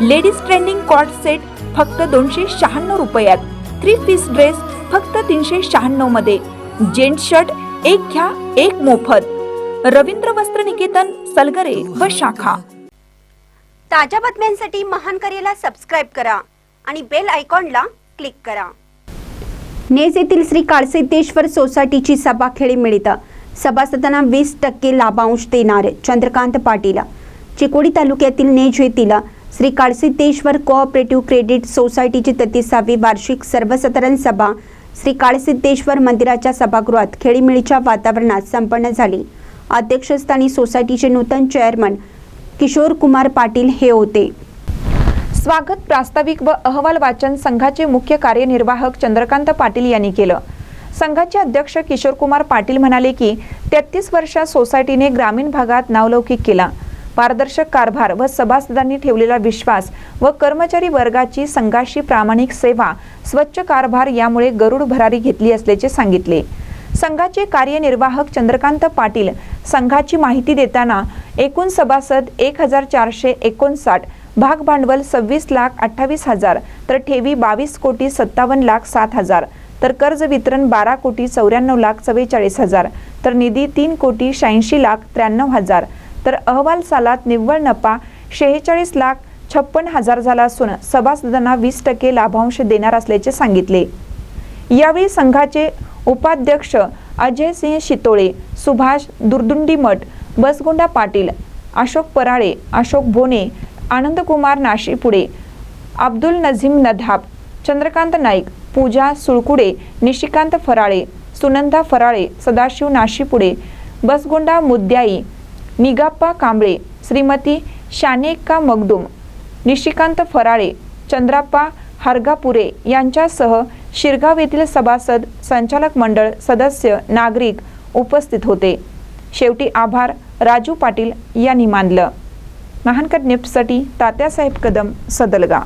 Ladies trending cot set फक्त दोनशे शहाण्णव रुपयात. थ्री पीस ड्रेस फक्त तीनशे शहाण्णवमध्ये. जेंट शर्ट एक घ्या एक मोफत. रवींद्र वस्त्र निकेतन सलगरे व शाखा. ताज्या बातम्यांसाठी महान करेला सबस्क्राईब करा आणि बेल आयकॉनला क्लिक करा. नेज येथील श्री काळसिद्धेश्वर सोसायटीची सभा खेळी मिळित. सभासदांना वीस टक्के लाभांश देणार चंद्रकांत पाटील. चिकोडी तालुक्यातील नेज येथील श्री काळसिद्धेश्वर कोऑपरेटिव्ह क्रेडिट सोसायटीची तेहतीसावी वार्षिक सर्वसाधारण सभा श्री काळसिद्धेश्वर मंदिराच्या सभागृहात खेळीमेळीच्या वातावरणात संपन्न झाली. अध्यक्षस्थानी सोसायटीचे नूतन चेअरमन किशोर कुमार पाटील हे होते. स्वागत प्रास्ताविक व अहवाल वाचन संघाचे मुख्य कार्यनिर्वाहक चंद्रकांत पाटील यांनी केलं. संघाचे अध्यक्ष किशोरकुमार पाटील म्हणाले की तेहतीस वर्षात सोसायटीने ग्रामीण भागात नावलौकिक केला. पारदर्शक कारभार व सभासदांनी ठेवलेला विश्वास व कर्मचारी वर्गाची संघाशी प्रामाणिक सेवा स्वच्छ कारभार यामुळे गरुड भरारी घेतली असल्याचे सांगितले. संघाचे कार्यनिर्वाहक चंद्रकांत पाटील संघाची माहिती देताना एकूण सभासद एक हजार चारशे एकोणसाठ भाग भांडवल सव्वीस लाख अठ्ठावीस हजार तर ठेवी बावीस कोटी सत्तावन्न लाख सात हजार तर कर्ज वितरण बारा कोटी चौऱ्याण्णव लाख चव्वेचाळीस हजार तर निधी तीन कोटी शहाऐंशी लाख त्र्याण्णव हजार तर अहवाल सालात निव्वळ नफा शेहेचाळीस लाख छप्पन हजार झाला असून सभासदांना वीस टक्के लाभांश देणार असल्याचे सांगितले. यावेळी संघाचे उपाध्यक्ष अजय सिंह शितोळे सुभाष दुर्दुंडी मठ बसगोंडा पाटील अशोक पराळे अशोक भोने आनंदकुमार नाशिपुडे अब्दुल नझीम नधाब चंद्रकांत नाईक पूजा सुळकुडे निशिकांत फराळे सुनंदा फराळे सदाशिव नाशिपुडे बसगोंडा मुद्याई निगाप्पा कांबळे श्रीमती शानेक्का मगदुम निशिकांत फराळे चंद्राप्पा हरगापुरे यांच्यासह शिरगाव येथील सभासद संचालक मंडळ सदस्य नागरिक उपस्थित होते. शेवटी आभार राजू पाटील यांनी मानलं. महानकर निप्ससाठी तात्यासाहेब कदम सदलगा.